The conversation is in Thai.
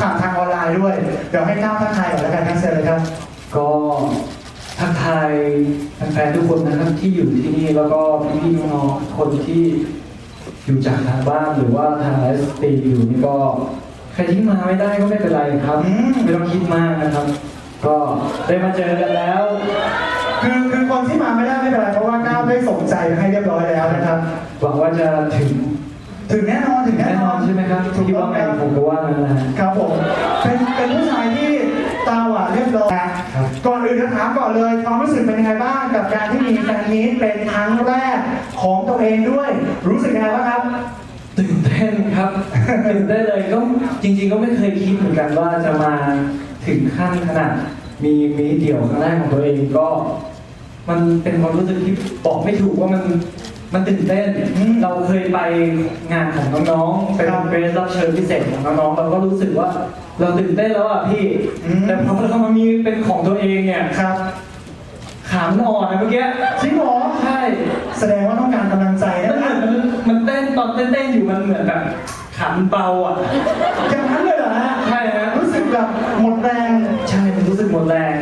ผ่านทางออนไลน์ด้วย เดี๋ยวให้ก้าวทักทายก่อนแล้วกันครับเซเลยครับ ก็ทักทายแฟนๆทุกคนนะครับที่อยู่ที่นี่แล้วก็พี่ๆน้องๆคนที่อยู่จากทางบ้านหรือว่าทางไลฟ์สตรีมอยู่นี่ก็ใครที่มาไม่ได้ก็ไม่เป็นไรครับอืม ไม่ต้องคิดมากนะครับ ก็ได้มาเจอกันแล้ว คือคือคนที่มาไม่ได้ไม่เป็นไรเพราะว่าก้าวได้ส่งใจไปให้เรียบร้อยแล้วนะครับ หวังว่าจะถึง ถึงแน่นอนถึงแน่แน่นนออนนใช่ไหมครับถูกที่ต้อว่างไงครับผมก็ว่างั้นนะฮะครับผมเป็นเป็นผู้ชายที่ตาหวานเรียบร้อยนะครับ ก่อนอื่นจะถามก่อนเลยความรู้สึกเป็นยังไงบ้างกับการที่มีแฟนมีตเป็นครั้งแรกของตัวเองด้วย รู้สึกยังไงบ้างครับ ตื่นเต้นครับ ตื่นเต้นเลยก็จริง ๆ ก็ไม่เคยคิดเหมือนกันว่าจะมาถึงขั้นขนาดมีมีเดี่ยวครั้งแรกของตัวเองก็ มันเป็นความรู้สึกที่บอกไม่ถูกว่ามัน มันตื่นเต้นเราเคยไปงานของน้องๆเปรับเรับเชิญพิเศษของน้องๆเราก็รู้สึกว่า เราตื่นเต้นแล้วอะพี่แต่พอเรามามีเป็นของตัวเองเนี่ยครับขามนอ่อนนะเมื่อกี้จริงหรอใช่แสดงว่าต้องการกำลังใจนะมันเหมือนมันเต้นตอนเต้นๆอยู่มันเหมือนแบบขามเบาอะอย่างนั้นเลยเหรอฮะใช่ฮะรู้สึกแบบหมดแรง ใช่มรู้สึกหมดแรง